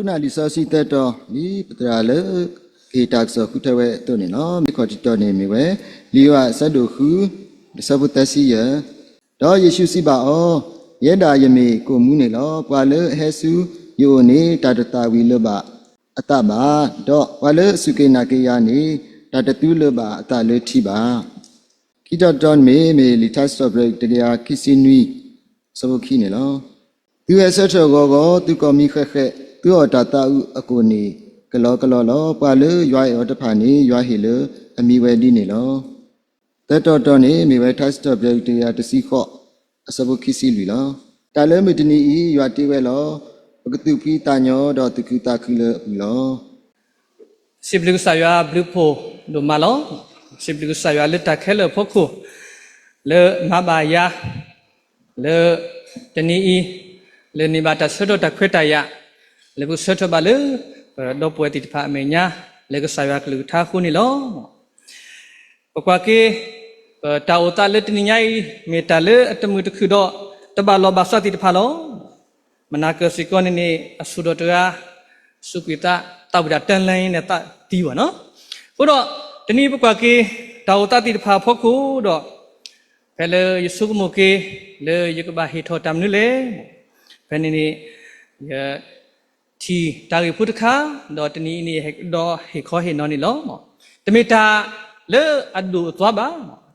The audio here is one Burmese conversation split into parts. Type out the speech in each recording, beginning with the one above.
ပါဒုနာလီစောစီတက်တော်ဒီပတရာလေကေတက်ဆောခုထဝဲတုန်နော်မိခေါ်တီတော်နေမိဝဲလီဝဆတ်ဒုခုသဘုတစီယတော့ယေရှုစီပါအောယေဒါယမေကိုမူးနေလောပွာလေဟဲဆူယိုနေတာတတာဝီလဘအတဘာတော့ပွာလေစုကေနာကေယာနေတာတတူလဘအတလေထီပါခိတတော်မေမေလီသတ်စတော့ဘရက်တရားခိစီနွီစဘုခိနေလောသူရဲ့ဆက်ထောကောကောသူကောမီခက်ခက် သူော်တာတာဥအကိုနေကလောကလောလောပွာလေရွာရောတဖာနေရွာဟီလေအမိဝဲဒီနေလောတက်တော်တော်နေမိဝဲသတ်စတော့ဘရက်တရားတစီခော့အစဘုခိစီလူလောတာလဲမီတနီဤရွာတိဝဲလောပကတုပိတညောတော့သူကူတာခုလေဘူးလော siblu saya blu po do malo siblu saya le ta khele phokho le mabaya le tani i le ni ba ta sodo ta khweta ya le bu sodo ba le do pwe ti pha me nya le ko saya klu tha khu ni lo pakwa ke ta o ta le tani nyai me ta le atamu tu khu do ta ba lo ba sa ti pha lo manaka sikon ni asudo to ya စုကိတာတောက်ပြတန်လိုင်းနဲ့တတီးပါနော်ဘုတော့တနည်းပကွာကေတာဝတတိတဖာဖို့ခုတော့ဖဲလေယဆုကမကေလေယကဘာဟီထောတမ်နုလေဖဲနေနေ ယတီတာဂေဖုတခါတော့တနည်းနေဟက်တော့ဟေခေါ်ဟေနော်နေလောတမေတာလေအဒူသွားပါ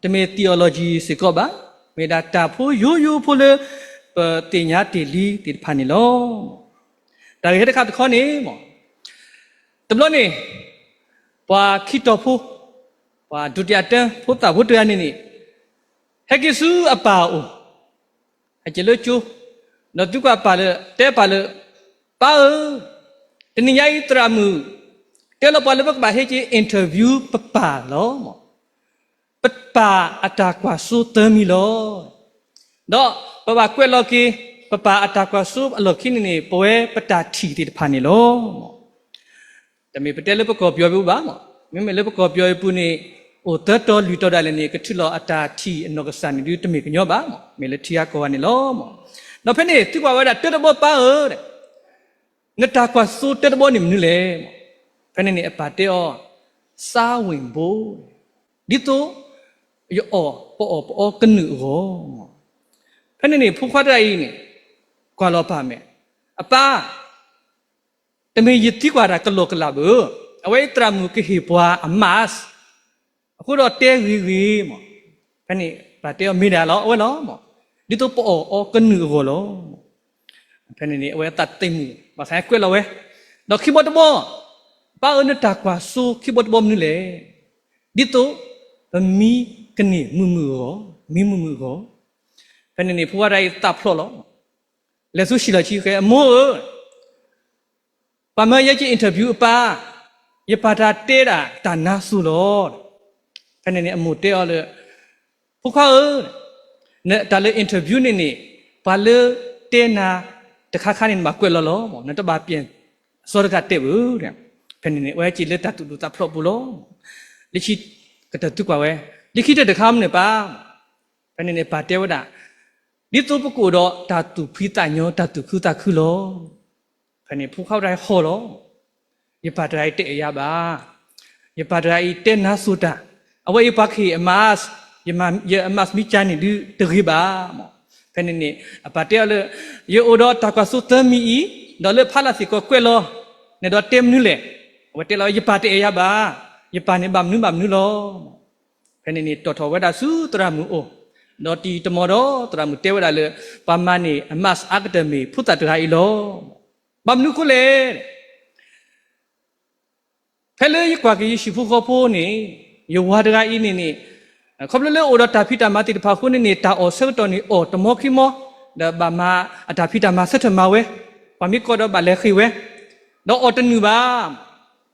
တမေ theology စကောပါမေတာတာဖို့ယိုယိုဖို့လေတင်ညာတီလီတိဖာနေလောဒါရတဲ့ခါတခေါနေမောတဘလို့နေပွာခိတော်ဖူပွာဒုတိယတန်ဖုတာဘုတရနေနေဟက်ကိစုအပါအိုအကျလို့ကျူနော်သူကပါလေတဲပါလေ ပါတနည်းရိုက်တရမှုတဲလပါလေဘကဘာဟေချီအင်တာဗျူးပပါလောမောပပါအတာကွာစူတမီလောတော့ပပကွက်လော်ကီပပအတာကွာဆုအလောခိနေနေပွဲပတာထီတိတဖာနေလောတမေပတဲလပကောပြောပြပါမမမေလပကောပြောပုနေအိုတတ်တော်လူတော်တယ်နေကထလောအတာထီအနောကစန်ဒီတမေကညောပါမေလထီယာကောနေလောနော်ဖနေတိကွာဝဒတက်တော့ပါတဲ့ နတာကွာဆုတက်တော့နေမနူလေဖနေနေအပါတဲောစာဝင်ဘိုးဒီတော့ယောပေါ်ပေါ်ကနုရောဖနေနေဖူခွားတဲ့ဤနေကွာလောပါမယ်အပါတမေယတိကွာတာကလောကလာဘူးအဝဲတရမူကဟေပွားအမတ်အခုတော့တဲဝီဝီမောဖက်နေဗတဲမိတာလောအဝဲလောမောဒီတော့ပေါ်အောကနူကိုလောဖက်နေနေအဝဲတတ်တိမှု မဆိုင်ကွဲလောဝဲတော့ခိဘတ်ဘောပါအနတာကွာဆူခိဘတ်ဘောမနူလေဒီတော့မီကနေမူမူရောမီမူမူရောဖက်နေနေဖွားတိုင်းတပ်ဖလော့လောလက်စုရှိလာချီခဲအမို့ပမရဲ့ချီအင်တာဗျူးအပါရပါတာတဲတာဒါနာစုလို့ဖနေနေအမို့တဲအော်လေဖုခါနဲ့ဒါလေအင်တာဗျူးနေနေဘာလေတဲနာ တခါခါနေမှာကွက်လော်လောမောနတပါပြန်စောရကတဲ့ဘူးတဲ့ဖနေနေဝဲချီလက်တတူတူတာဖလော့ဘူးလို့လက်ချီကတတူကွာဝဲလက်ခိတဲ့တခါမနေပါဖနေနေပါတဲဝတာဒီတော့ပကိုတော့ဓာတုဖိတညောဓာတုခုတခုလောခဏဖူခောက်တိုင်းဟောလောယပဒရိုက်တဲ့ရပါယပဒရိုက်တဲ့နာစုတာအဝေးပခိအမတ်ယမယအမတ်မိချာနေဒီတရိပါမော ဖနေနေအပတဲလေယေအိုတော့တကွာစုသမီဤတော့လေဖလာစီကိုကွဲလောနေတော့ต็มနုလေဝတဲလောယပတဲ့ရပါယပနေဘမ်နုဘမ်နုလောဖနေနေတော်တော်ဝဒစုတရမူအိုနော်တီတမောတော့တရမတဲဝဒါလေပါမနီအမတ်အကဒမီဖုတတရာဤလောဘမ်နုခုလေဖဲလေကွာကီရှိဖုခေါဖိုးနေယဝါဒရာဤနေနေ ခေါပလလေအိုဒတာဖီတာမတိတဖာခုနေနေတာအောဆောတော်နေအောတမောခိမောဒါဘာမအတာဖီတာမဆက်ထမဝဲပမီကောတော့ဘာလေခိဝဲတော့အောတနူပါ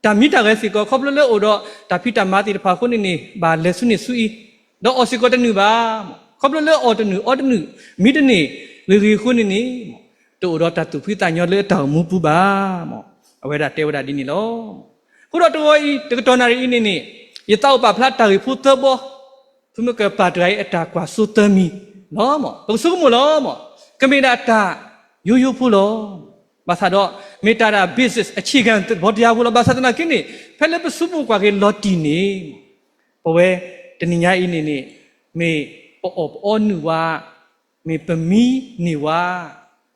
တာမီတာရဲစီကောခေါပလလေအိုဒတာဖီတာမတိတဖာခုနေနေဘာလေဆုနေဆူဤတော့အောစီကောတနူပါခေါပလလေအော်တနူအော်တနူမိတနေဝေရီခုနေနေတို့တော့တတူဖိတညောလေတောင်မူပူပါမောအဝဲတာတေဝတာဒီနီလောခုတော့တော်ဤတကတော်နာရီနေနေရတောက်ပါဖ lat တာရီဖူတဘော သူမကပါဒရိုင်အတာကွာစူတမီနော်မောဘုဆုမလောမောကမေနာတာယိုယိုဖူလောဘာသာတော့မေတ္တာရာ basis အခြေခံဘောတရားဘူးလားဘာသာနာကိနေဖဲလေပစုပကွာကေလော်တီနေဘဝဲတဏညာဤနေနေမေပေါ်အောနူဝါမေပမီနေဝါ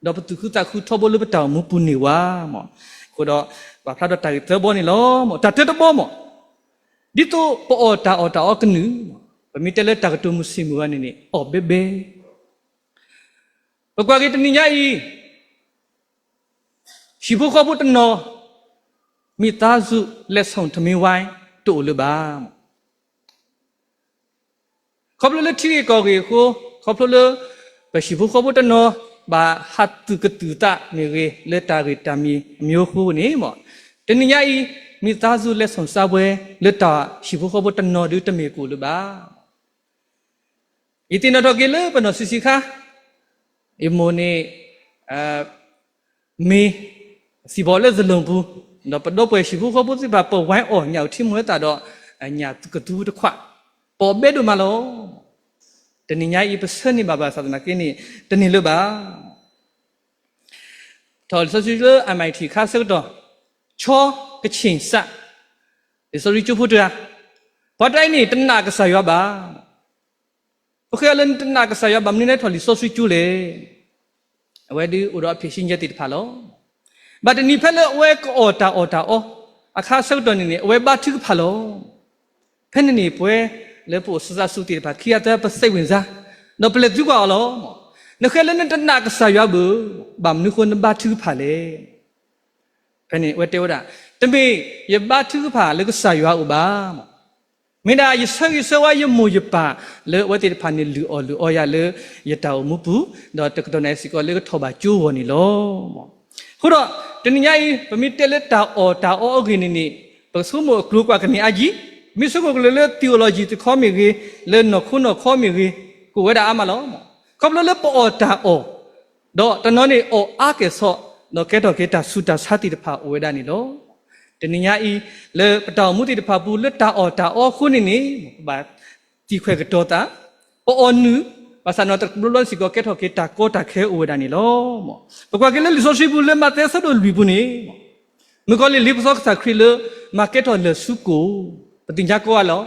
တော့ပတုခုတခုထဘလဘတောင်မပူနေဝါမောကိုတော့ဘာဖလာတော့တိုင်တဲ့ဘောနေလောမောတတဲ့ဘောမောဒီတော့ပေါ်တာအော်တာအော်ကနူပ မီတလေတကတုမစီမူကနေနေအော်ဘေဘေဘကွာကေတဏညာဤရှိဖို့ခေါ်ဖို့တနော်မိသားစုလက်ဆောင်သမင်းဝိုင်းတို့လပါခေါပလလတီကောကေကိုခေါပလလဘရှိဖို့ခေါ်ဖို့တနော်ဘာဟတ်တုကတူတာမေရေလက်တာရီတမီအမျိုးခုနေမောတနညာဤမိသားစုလက်ဆောင်စားပွဲလက်တာရှိဖို့ခေါ်ဖို့တနော်ဒုတမေကိုလ ပါဤတင်တော်ကေလပနောစီစီခာအမိုနေအမေစီဘောလက်ဇလုံးဘူးတော့ပတော့ပွဲရှိဘူးခဘူးစီပါပေါ်ဝိုင်းအော်ညောက်ထိမွဲတာတော့အညာကတူတခွပေါ်ဘဲတို့မလို့တနင်္ညာဤပစနိဘာဘာသာနာကင်းနေတနင်လို့ပါတော်ဆဆူလ MIT ခါဆုတော့ချောကချင်းစဒီဆိုရီချဖို့တာဘာတိုင်းနေတနာကဆာရပါ โอเคလန်တနာကဆာရပါမင်းနဲ့ထော်လီဆိုဆွီကျူလေအဝဲဒီဥရောဖြစ်ရှင်းချက်တိဖာလို့ ဘာတနိဖက်လေအဝဲကောတာအော်တာအောအခါဆောက်တော်နေနေအဝဲဘာထုဖာလို့ဖက်နေနေပွဲလေပိုစစဆုတိဘာခီယတဲ့ပစိတ်ဝင်စားနော်ပလက်သူကောလောနခဲလည်းနဲ့တနာကဆာရဘူးဘာမနုခွန်ဘာထုဖာလေဖက်နေဝဲတေဝတာတမေယဘာထုဖာလေကဆာရဥပါမ င်းဒါယဆောယဆောယမူယပါလေဝတိဖာနေလူအော်လူအော်ရလေယတောင်မူပူတော့တကတော့နေစီကောလေကထောပါကျိုးဝနေလောမောခုတော့တနင်္ဂနွေပမီတက်လက်တာအော်တာအော်ဂင်းနေပစုမကလုကွာကနေအကြီးမစ်စုကလေလေ theology တခေါ်မိကြီးလေနခုနခေါ်မိကြီးကိုဝဲတာအမလောကောပလလေပေါ်တာအော်တော့တနော်နေအော်အာကေဆော့နော်ကဲတော့ကေတာဆူတာစာတိတဖာဝဲတာနေလော တနင်္ဂနွေလေပတောင်မှုတိတဖာပူလက်တာအော်တာအော်ခုနေနေဘာတီခွဲကတော့တာအော်နူ pasal no terbulon si goket hoke ta ko ta khe o dani lo mo bakwa ke le li so shi bu le ma te sa do li bu ni mo ko le li so sa khri le market ho le su ko patin ja ko lo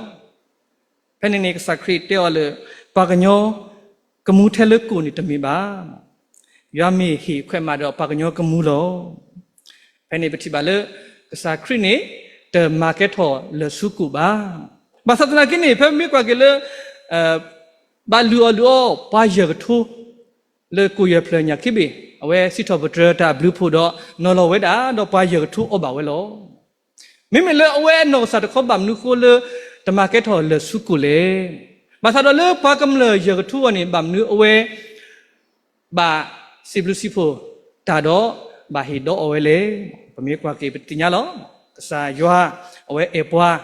phe ne ne sa khri te o le pa ga nyo ka mu the le ko ni tami ba ya mi hi khwe ma do pa ga nyo ka mu lo phe ne pati ba le sa khri ne the market ho le su ko ba ba sa na ke ne phe mi kwa ke le ဘာလူအလူဘာရကထိုးလေကိုရဖလညာခိဘီအဝဲစီတော်ဘဒရတာဘလူးဖို့တော့နော်လော်ဝဲတာတော့ဘာရကထိုးအဘဝဲလောမိမလေအဝဲနော်စာတခေါဘာမနုခိုလေတမကက်ထော်လေစုကူလေဘာသာတော့လေဘာကမလေရကထိုးအနေဘာမနုအဝဲဘာစီဘလူစီဖို့တာတော့ဘာဟီတော့အဝဲလေပ မေကွာကေပတိညာလောကစားယွာအဝဲအပွား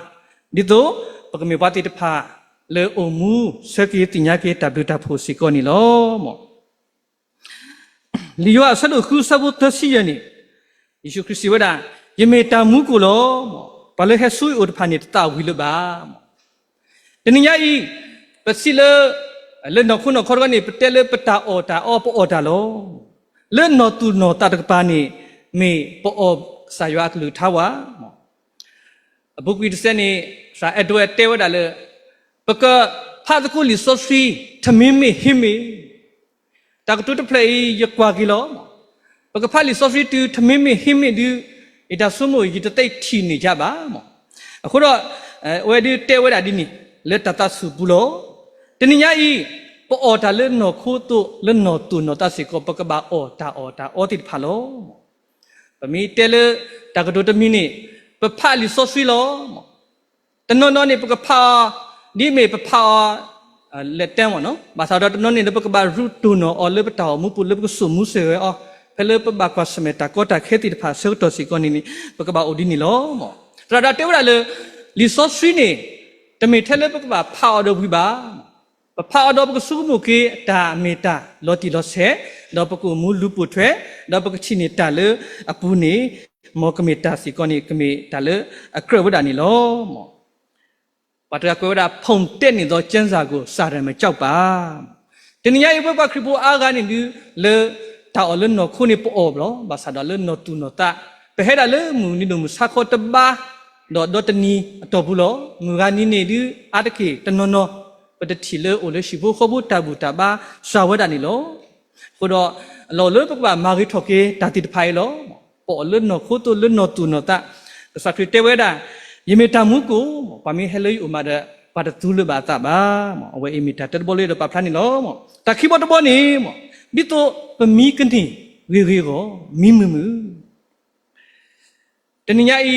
ဒီတော့ပကမေပါတိတဖာလေအမှုစကေတင်ညာကေတဘတာဖို့စီကောနီလောမောလီယောဆလုခုဆဘတ်စီယနီယေရှုခရစ်စီဝဒယမေတာမူကိုလောမောဘာလေဟဆူဥဒဖာနီတာဝီလဘာမောတနညာဤပစီလလေနခုနခေါ်ကနေပတဲလေပတာအော်တာအော်ပအော်တာလောလေနော်တူနော်တာတကပါနီ မေပအော်ဆာယွာကလူထာဝါမောအဘုကွီတစနေစာအတွေ့တဲဝဒါလေပကဖာတကူလီဆိုဖီထမင်းမေဟိမေတကတူတဖလေယကွာကီလောပကဖာလီဆိုဖီတူထမင်းမေဟိမေဒီအတာဆုမိုယတတိတ်ထီနေကြပါမောအခုတော့အဲဝဲဒီတဲဝဲတာဒီနီလက်တတဆုဘူးလောတနညာဤပေါ်အော်တာလက်နော်ခိုးတုလက်နော်တူနော်တစီကောပကဘာအော်တာအော်တာအော်တိဖာလော ပမီတဲလေတကတူတမီနီပဖာလီဆိုဖီလောတနော်နော်နေပကဖာဒီမေပဖာလက်တန်းဝနော်ဘာသာတော့တနနေပကဘာရူတူနော်အော်လေပတောင်မူပူလေပကဆုမှုဆေအော်ဖဲလေပဘကွာစမေတာကောတာခဲတိတဖာဆောတော်စီကောနီနီပကဘာအိုဒီနီလောမောတရတာတေဝရလေလီဆော့ဆွီနေတမေထဲလေပကဘာဖာတော်ဝီပါပဖာတော်ပကဆုမှုကေတာမေတာလောတီလောဆဲ တော့ပကူမူလူပုထွဲတော့ပကချိနေတာလေအပူနေမောကမေတာစီကောနီကမေတာလေအကရဝဒနီလောမောဘာတကွေတာဖုံတက်နေသောကျမ်းစာကိုစာရမကြောက်ပါတနည်းအားဖြင့်ခရစ်ပိုအားကနေဒီလေတ ta olen no khuni po ob lo ba sa da le no tu no ta pe he da le mu ni no mu sa kho ta ba do do ta ni to bu lo mu ga ni ne du a ta ke ta no no pa ta thi le o le shi bu kho bu ta bu ta ba sa wa da ni lo ကိုတော့လောလပကမာဂီထော်ကေတာတိတဖိုင်လောပေါ်လွတ်နော်ခိုးတူလွတ်နော်တူနော်တာစခရတေဝဒယမေတာမှုကိုပမီဟဲလေဥမာဒပါတသူလဘာတာဘာမအဝဲအမီတာတဘောလေတော့ပပလာနီလောမတခိဘတ်ဘောနီမဘီတိုပမီကန်တီဝေဝေကိုမီမမူတနညာဤ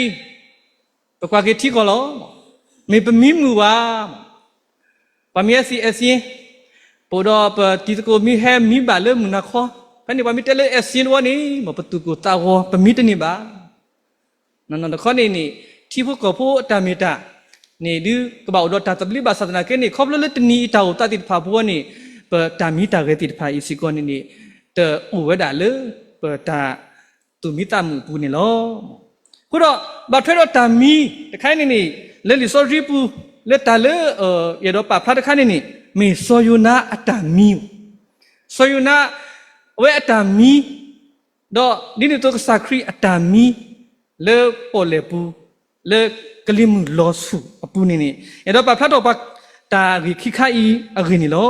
ပကွာကေတီကောလောမေပမီမူပါပမီအစီအစင်း ပိုတော့ပတီတကိုမိဟဲမိပါလေမနာခောဖနေပါမိတလေအစင်းဝနီမပတူကိုတာဝပမိတနေပါနနနခောနေနေတီဖို့ကဖို့တမီတာနေဒီကဘောတော့တတပလီဘာသနာကေနေခေါပလလတနီတာတတိဖာဘောနေပတမီတာကေတိဖာအစီကောနေနေတဥဝဒါလေပတာသူမိတာမှုပူနေလောခုတော့ဘာထွဲတော့တမီတခိုင်းနေနေလေလီစောရီပူ လက်တလေရတော့ပါဖလာတခိုင်းနေနေ me soyuna atami soyuna we atami do dini to sakri atami le polepu le kalimu losu apu ni ni e do pa phat do pa ta ri khi kha i agi ni lo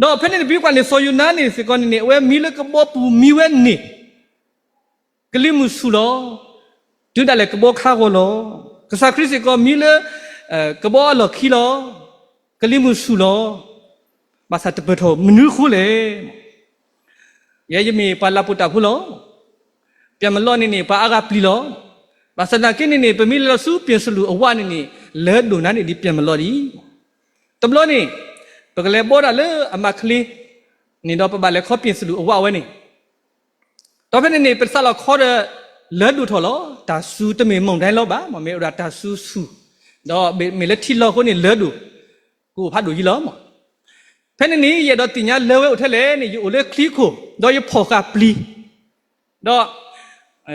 do phe ni bi kwa ni soyuna ni se kon ni we mi le ko bo pu mi we ni kalimu su lo du da le ko bo kha ko lo ka sakri se ko mi le ko bo lo khi lo ကလိမှုစုလောဘာသာတပထောမနုခုလေရဲယမီပါလာပုတာခုလောပြန်မလော့နေနေပါအာကပလီလောဘာစနာကိနေနေပမီလောစုပြင်စလူအဝနေနေလဲဒုနာနေဒီပြန်မလော့ဒီတဘလောနေပကလေဘောဒါလေအမခလီနေတော့ပပလေခေါပြင်စလူအဝဝဲနေတော့ဖနေနေပစလာခေါ်တဲ့လဲဒုထော်လောဒါဆူတမေမုံတိုင်းလောပါမမေရာဒါဆူဆူ တော့မေလက်ထီလောကိုနေလဲဒုကိုဖတ်လို့ကြီးလောမဖဲနေနေရတော့တင်ညာလဲဝဲဥထက်လေနေယူလေခလီကိုတော့ရဖော်ကပလီတော့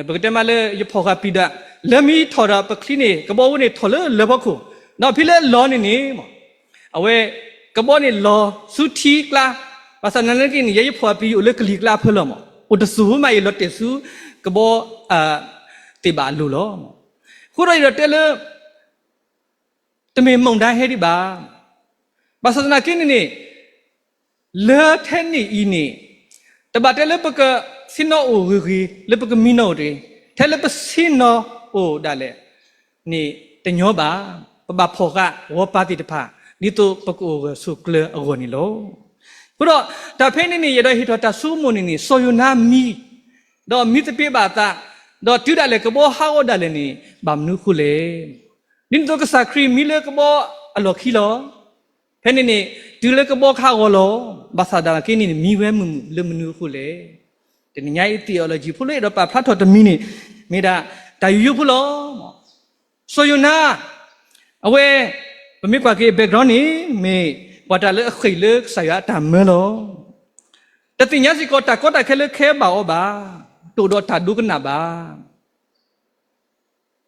ဘဂတမလေရဖော်ကပီဒါလမီထော်တာပခလီနေကဘောဝနေထော်လေလဘခုတော့ဖိလေလောနေနေမအဝဲကဘောနေလောစုထီကလာဘာစနနကိနေရဖော်ပီဥလေကလီကလာဖလောမဥတဆူမိုင်လောတေဆူကဘောအာတေဘာလူလောခုရရတဲလေ တမေမုံတိုင်းဟဲဒီပါဘာသာနာကိနေနေလဲထဲနေဤနေတပတ်တယ်လပကစင်နောအိုဂီလပကမီနိုတွေထဲလပစင်နောအိုဒါလေနေတညောပါပပဖောကဝပါတိတဖာဒီတုပကောဆုကလအဂောနီလောဘုတော့တဖဲနေနေရတော့ဟိတော့တဆူမွန်နေနေဆိုယနာမီတော့မိတပိပါတာတော့တူဒါလေကဘောဟာဝဒါလေနေဗမ်နုခုလေ နင်တော့ကစခရီမီလေကဘောအလောခီလောဖဲနေနေဒူလကဘောခါကိုလောဘာသာဒါကိနေမီဝဲမှုလမနူခုလေတနညာဤ theology ဖုလို့ရပါဖတ်တော်တမီနေမိဒါတာယူယူဖုလို့ဆိုယနာအဝဲပမိကွာကေ background နေမေပတာလေခိလေဆာရတာမဲလောတတိညာစီကောတာကောတာခဲလေခဲပါဩပါတူတော့တာဒုကနာပါ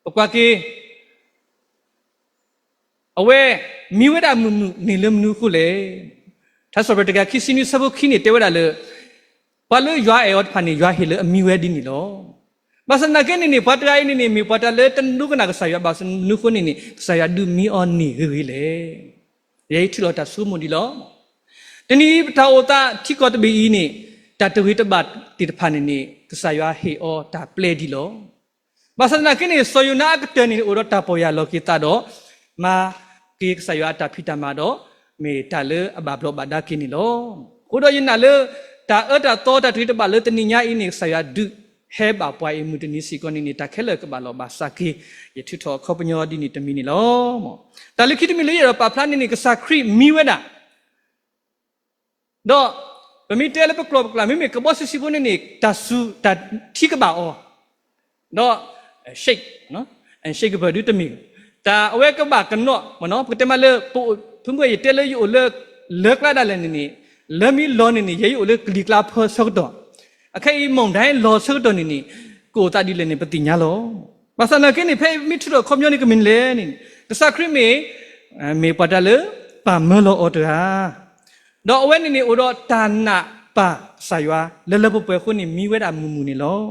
ပကွာကေ အဝဲမိဝဒမှုနေလမနုခုလေသတ်ဆိုဘတကခိစီနီစဘခိနေတေဝဒလေဘာလို့ရွာအေောဖာနေရွာဟေလေအမိဝဲဒီနီလောဘာစနာကင်းနေပတရိုင်းနေမိပတလေတနုကနာကဆာယဘာစနုခုနေနေဆာယဒူမီအော်နီဂရီလေယေထီလောတဆူမွန်ဒီလောတနီတာဝတာတိကောတဘီအီနေတတဝိတဘတ်တိတဖာနေနေကဆာယဟေအောတာပလေဒီလောဘာစနာကင်းနေဆိုယနာကတနေအိုရတာပေါ်ရလောကိတာတော့မာ ကေကဆယတာဖိတမာတော့မေတလေအဘဘလဘဒါကိနီလောကိုတော့ယနာလေတာအတာတော့တာထွေးတပါလေတနိညာအင်းနေဆယဒုဟဲပါပွားအမှုတနိစီကောနိနေတာခဲလကဘာလောဘာစကေယထုထောခောပညောဒီနီတမီနီလောမောတာလိခိတမီလေရပါဖလာနိနိကဆာခရီမီဝဒတော့ပမီတဲလပကလောကလာမိမေကဘောစစီဘုန်နိတဆူတတိကဘာအောတော့ရှိတ်နော်အရှိတ်ကဘာဒုတမီ ta awe ka ba kan no mo no pute ma le pu phum ko yete le yu le le kla da le ni ni le mi lo ni ni ye yu le kli kla pho sok do akai mong dai lo sok do ni ni ko ta di le ni pati nya lo ba sa na ke ni phe mi thu do khom yo ni ka min le ni ka sa kri me me pa da le pa me lo o da do awe ni ni o do ta na ပါဆာယွာလဲလဲပပွဲခုနေမိဝဲတာမူမူနေလော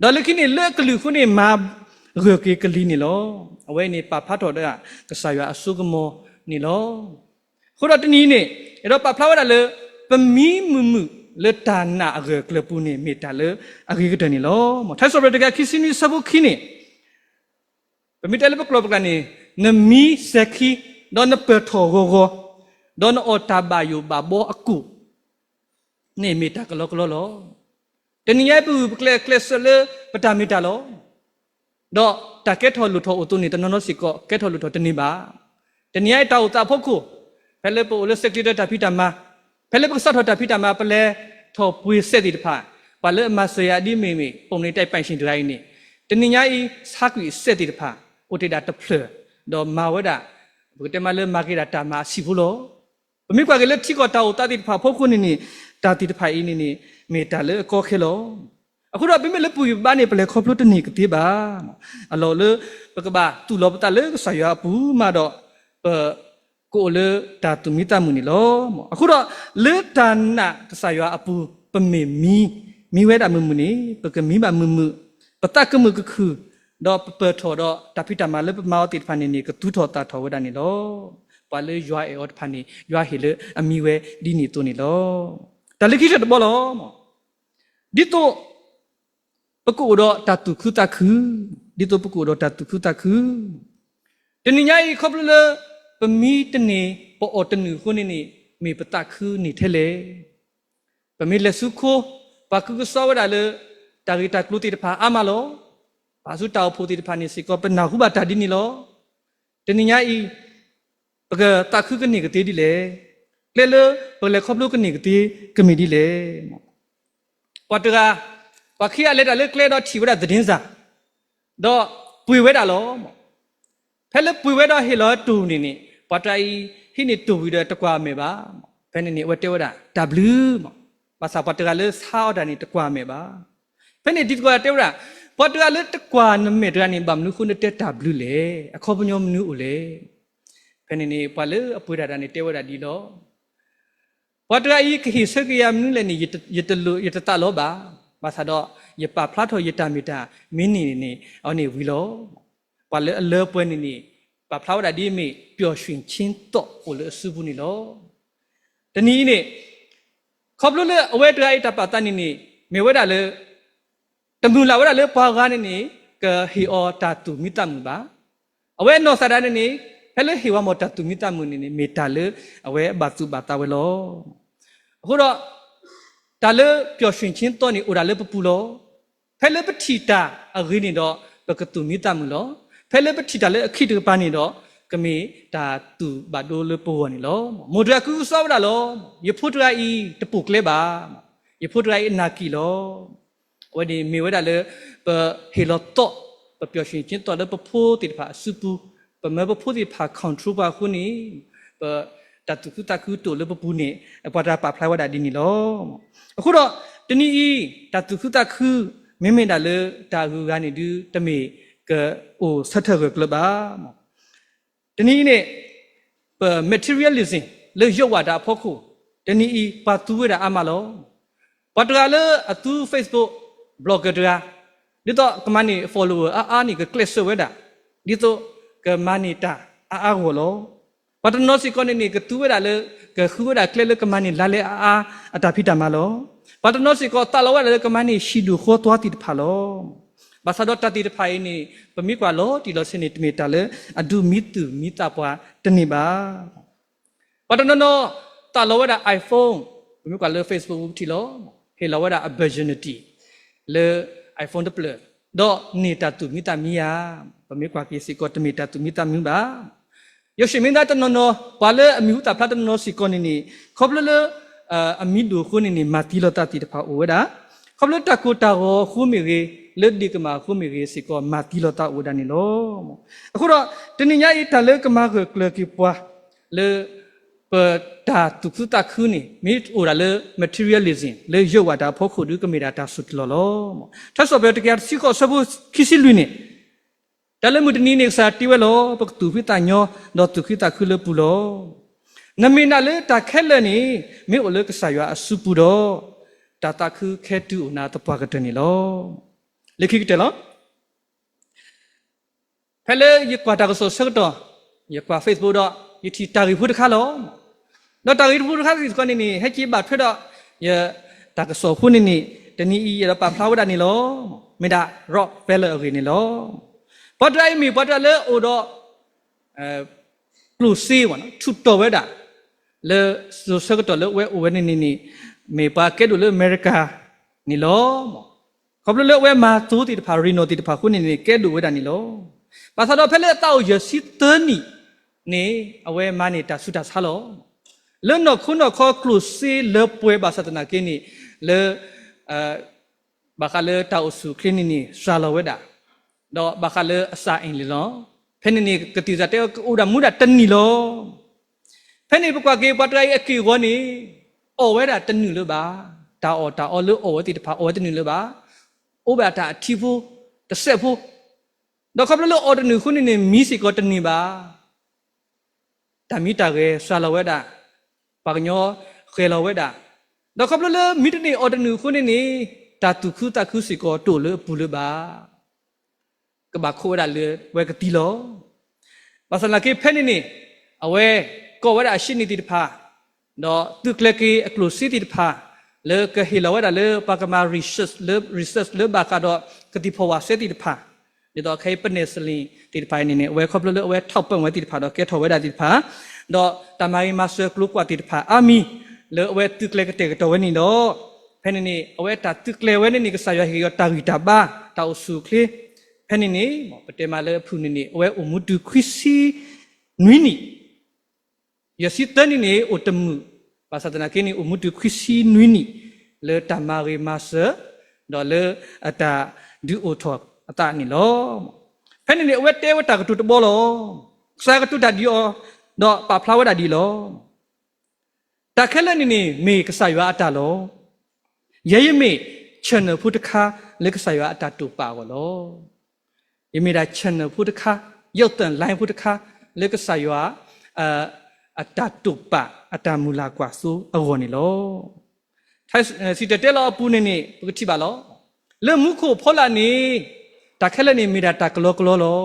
ဒေါ်လခိနေလက်ကလူခုနေမာ ရကေကလီနေလောအဝဲနေပါဖတ်တော်တဲ့ကဆာယွာအဆုကမောနေလောခုတော့တနည်းနေအဲ့တော့ပါဖလာဝတာလေပမီမူမူလေတာနာအရကလပူနေမေတာလေအရေကတနေလောမထိုက်ဆိုရတဲ့ကခိစီနီစဘုခိနေ Pemitel pe klop kan ni nemi seki don pe thorogo don otabayo babo aku ni mita kalo kalo lo teniya pu kle kle sele patamita lo do ta ke tho lu tho otu ni tanono siko ke tho lu tho teni ba teniya ta uta phokku phele po le sekti ta phita ma phele po sa tho ta phita ma ple tho pui set di pha pa le ma se ya di me me pom ni tai pai shin drai ni teniya i sa ku set di pha ဥတေတာတဖလတော့မာဝဒဘုတေမလမာကိတာတာမာစီဘူးလို့ဘမိကွာကလေးထိကောတာတာတိဖာဖို့ခုနေနေတာတိတဖိုင်နေနေမေတာလေကောခဲလို့ အခုတော့ဘိမလေပူဘာနေပလေခေါပလို့တနေကတိပါအလောလေပကဘာတူလောပတာလေဆာရပူမာတော့ပကိုလေတာတူမီတာမူနီလောအခုတော့လေတာနာဆာရအပူပမေမီမီဝဲတာမူမူနီပကမီဘာမူမူပတကမှုကခုတော့ပပထောတော့တပိတမလပမောတိဖာနေနေကတူထောတာထောဝဒနေလောပါလေရွာအေောတဖာနေရွာဟေလေအမီဝဲဒီနေတုန်နေလောတလခိချက်ဘောလောဒီတော့ ပကူတော့တတုခုတခုဒီတော့ပကူတော့တတုခုတခုတနိညာဤခေါပလပမီတနေပေါ်အတနုခုနေနေမေပတခုနေထဲလေပမီလက်စုခိုပကုကစောဝဒါလေတာဂီတာကလူတိတဖာအမလောဘာစုတောက်ဖို့တိတဖာနေစီကောပနာခုဘာတာဒီနီလောတနိညာဤပကတခုကနေကတိဒီလေလေလေပလေခေါပလုကနေကတိကမီဒီလေပတ်တက ပခိယလက်တလေကလေတော့ထီဝဒသတင်းစာတော့ပွေဝဲတာလောဖဲလေပွေဝဲတော့ဟေလောတူနေနေပတ်တိုင်ဟိနေတူပြီးတော့တကွာမေပါဖဲနေနေဝတဲဝဒ W မဘာသာပတ်တကလေဆောက်တာနေတကွာမေပါဖဲနေဒီတကွာတဲဝဒပတ်တကလေတကွာနမေတကနေဗမ်နုခုနတက် W လေအခေါ်ပညောမနုဦးလေဖဲနေနေပလေအပွေတာနေတဲဝဒဒီလောပတ်တကဤခိစကယမနုလေနေယတလူယတတလောပါ ဘာသာတော့ယပဖလာထောယတမီတာမင်းနေနေအော်နေဝီလောပလေအလောပွဲနေနေပဖလာဝဒဒီမေပျော်ရွှင်ချင်းတော့ဟိုလေအစုဘူးနေလောတနည်းနေခေါပလို့လေအဝဲတရိုက်တပတန်နေနေမေဝဲတာလေတမူလာဝဲတာလေပွားကားနေနေကဟီအောတာတူမိတမှုပါအဝဲနော်ဆရာနေနေဖဲလေဟီဝါမောတာတူမိတမှုနေနေမေတာလေအဝဲဘာသူဘာတာဝဲလောအခုတော့ ဒါလေပျော်ရွှင်ချင်းတော့နေအိုဒါလေပပူလောဖဲလေပတိတာအရင်းနေတော့ပကတူမိတမှုလောဖဲလေပတိတာလေအခိတပန်းနေတော့ကမေဒါတူဘာဒိုလေပိုနေလောမိုဒရကူစောဒါလောယဖုတရာဤတပုကလေပါယဖုတရာဤနာကီလောဝဒီမေဝဒါလေပဟေလောတော့ပပျော်ရွှင်ချင်းတော့လေပဖိုးတိဖာစုပူပမေပဖိုးတိဖာ control ပါခုနီပ တတုကုတကုတူလေပပူနေအပေါ်တာပါဖလိုက်ဝဒါဒီနီလောအခုတော့တနည်းဤတတုကုတကုမိမိဒါလေတာကူကနေဒူတမေကအိုဆက်ထရကလပါတနည်းနဲ့ materialism လေရုပ်ဝါဒဖို့ခုတနည်းဤပါတူရအမလောပတ်တကလေအတူ Facebook blogger တရာဒီတော့ကမနီ follower အာအာနီက click ဆွဲတာဒီတော့ကမနီတာအာအာဟောလော ပတ်တနောစီကောနေနီကတူရလေကခူရ click လေကမနီလာလေအာအာအတာဖိတာမလောပတ်တနောစီကောတလောရလေကမနီရှိဒူခေါ်သွားတိတဖာလောဘာသာတော့တတိတဖိုင်နေပမိကွာလောတီလောစနေတမီတာလေအဒူမီတူမီတာပွားတနေပါပတ်တနောတလောရ iPhone ပမိကွာလေ Facebook တီလောဟေလောရ opportunity လေ iPhone တပလတော့နေတာတူမီတာမီယာပမေကွာပစ္စည်းကောတမီတာတူမီတာမီပါ ယရှိမင်းသားတနော်နော်ပါလေအမျိုးတာဖတ်တနော်စီကောနေနေခေါပလလေအမီဒိုခုနေနေမာတီလတာတီတဖာအိုဝဒါခေါပလတကူတာကိုခုမီရေလက်ဒီကမာခုမီရေစီကောမာတီလတာအိုဒါနေလောအခုတော့တနင်္ညာဤတလေကမာကကလကီပွားလေပတာတုခုတာခုနေမိအိုဒါလေ materialism လေရုပ်ဝါဒဖို့ခုဒုကမေတာတာဆုတလောလောထဆော့ဘယ်တကယ်စီကောဆဘုခိစီလူနေ တလည်းမတနီနေစာတိဝဲလောပကတူဖိတာညောတော့တုခိတာခုလေပူလောနမီနာလေတာခဲလနီမေအိုလေကဆာယအစုပူတော့တာတာခုခဲတူနာတပွားကတနီလောလေခိကတဲလောဖဲလေယကွာတာကဆိုဆက်တော့ယကွာ Facebook တော့ယတီတာရီဖုတခါလောတော့တာရီဖုတခါစီကနေနေဟဲချီဘာထွက်တော့ယတာကဆိုဖုနေနေတနီဤရပါဖလာဝဒနီလောမေဒါရော့ဖဲလေအရီနီလော ပတ်တိုင်းမီပတ်တလေအိုတော့အဲပလူစီဝနော်ထုတော်ဝဲတာ le so so to le we we ni ni ni me pa ke do le america ni lo mo ko le we ma tu ti pa rino ti pa khu ni ni ke do we da ni lo pa sa do phe le ta o ye si te ni ni awe ma ni ta su ta sa lo le no khu no kho klu si le pwe ba sa ta na ke ni le uh ဘာခလေတာအစုခရင်းနီစာလဝဲတာ တော့ဘာခလေအစာအင်းလီလောဖဲနေနေကတိဇတဲ့ဥဒမူဒတနီလောဖဲနေပကွာကေပတရိုင်အကေကောနေအော်ဝဲတာတနုလို့ပါတာအော်တာအော်လို့အော်ဝဲတိတဖာအော်ဝဲတနုလို့ပါအိုဘာတာအထီဖို့တစ်ဆက်ဖို့တော့ခပ်လို့အော်တနုခုနေနေမီစီကောတနုပါတမီတာကေဆာလဝဲတာပါကညောခေလဝဲတာတော့ခပ်လို့မီတနေအော်တနုခုနေနေတာတုခုတခုစီကောတိုလို့ပူလို့ပါ ကဘာခိုးရလေဝဲကတိလောဘာစလာကေဖဲနေနေအဝဲ ko wada shin ni ti pha no tu kle ki exclusive ti pha le ke hi la wada le pa ka ma research le research le ba ka do ka ti pho wa se ti pha ni do khai pa ne sli ti pha ni ne we khop le we thop pa we ti pha do ke tho wada ti pha do ta mai master group kwa ti pha ami le we tu kle ke te ka to we ni do phe ni ni we ta tu kle we ni ni ka sa ya hi yo ta ri ta ba ta su kle phe ni ni mo pa te ma le phu ni ni we umutu khisi nui ni ယစီတနီနေအိုတမှုပါစတနာကိနေအမှုတုခစီနွိနီလေတမာရီမဆာဒေါ်လေအတာဒီအိုထောအတာနီလောဖဲနေနေဝက်တဲဝတာကတုတဘောလောစာကတုတဒီအောတော့ပါဖလာဝတာဒီလောတခဲလနေနေမေကဆာရွာအတာလောရဲရမေချန်နဖုတခါလေကဆာရွာအတာတူပါကောလော ယမေဒါချန်နဖုတခါရုတ်တန်လိုင်းဖုတခါလေကဆာရွာအာအတတုပအတမူလာကွာဆိုအဝနေလောထိုင်စီတတဲလောပူနေနေပကတိပါလောလေမှုခုဖောလာနေတခက်လနေမိတာတကလောကလောလော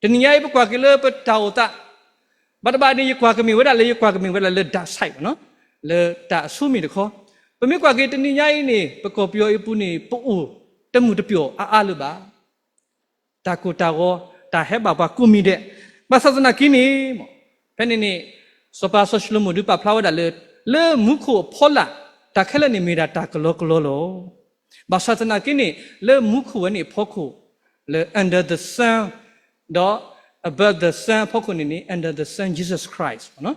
တနည်းအိပကွာကလေပတောတာဘတ်ဘာနေကွာကမီဝဒလေကွာကမီဝဒလေဒါဆိုင်နော်လေတာဆုမီတခောပမိကွာကေတနည်းအိနေပကောပြောအပူနေပူတမှုတပြောအာအားလို့ပါ တာကိုတာကိုတာဟဲဘာဘာကုမီတဲ့ဘာသာစနာကိနေမောဖဲနေနေစပါဆရှလမဒူပါဖလာဝဒါလေလေမုခုဖောလာတခဲလနေမီတာတကလောကလောလောဘာသာတနာကိနေလေမုခုဝနေဖောခုလေ under the sun တော့ above the sun ဖောခုနေနေ under the sun Jesus Christ နော်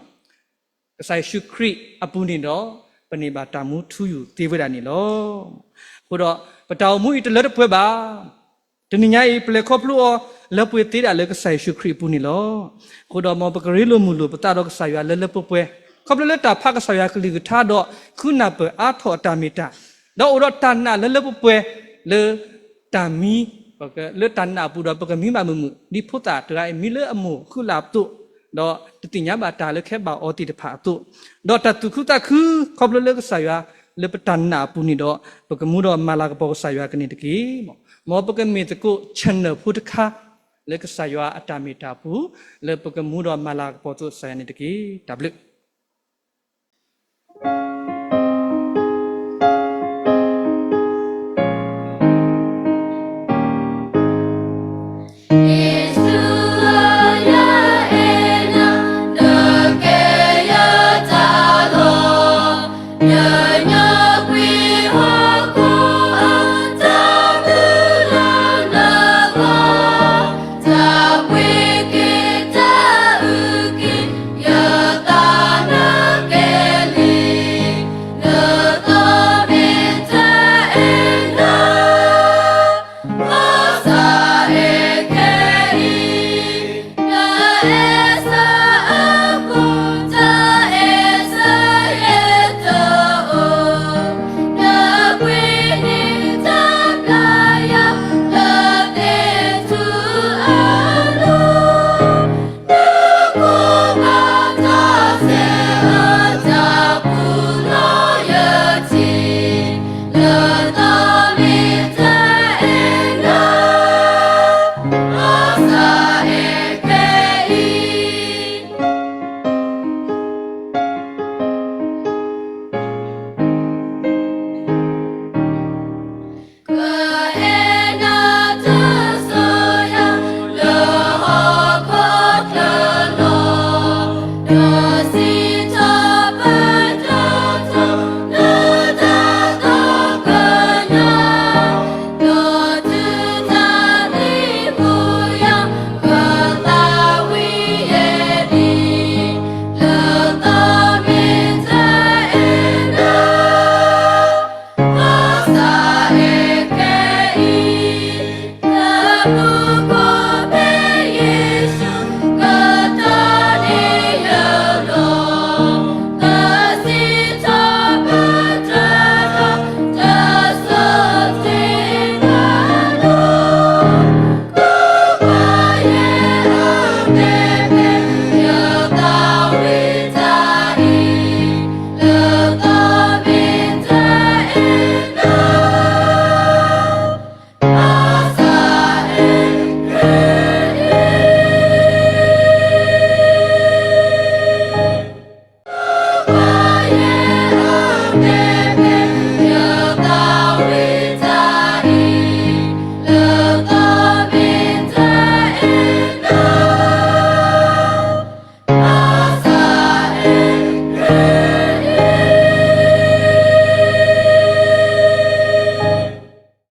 ကဆိုင်ရှုခရစ်အပူနေတော့ပနေပါတာမှုထူယူသေးဝဒနေလောဟိုတော့ပတောင်မှုဣတလက်ပွဲပါ တနညာဤပလေခေါပလူလပွေသေးတာလည်းကဆိုင်ရှုခရစ်ပူနေလောခိုတော်မောပကရီလိုမူလိုပတာတော့ကဆိုင်ရလဲလဲပပွဲခေါပလက်တာဖကဆိုင်ရကလီကထားတော့ခုနပအာထောတာမီတာတော့ဥတော့တန်နာလဲလဲပပွဲလေတာမီပကလေတန်နာပူတော့ပကမီမမှုမှုဒီဖုတာတရိုင်မီလေအမှုခုလာတုတော့တတိညာဘာတာလေခဲပါအောတီတဖာတုတော့တတုခုတခုခေါပလက်ကဆိုင်ရလေပတန်နာပူနေတော့ပကမှုတော့မလာကပေါ်ဆိုင်ရကနေတကီမော ပကမီတကုချန်နဖုတခါလေကဆာယွာအတမီတာပူလေပကမှုတော်မလာပေါ်သူဆိုင်နေတကီ W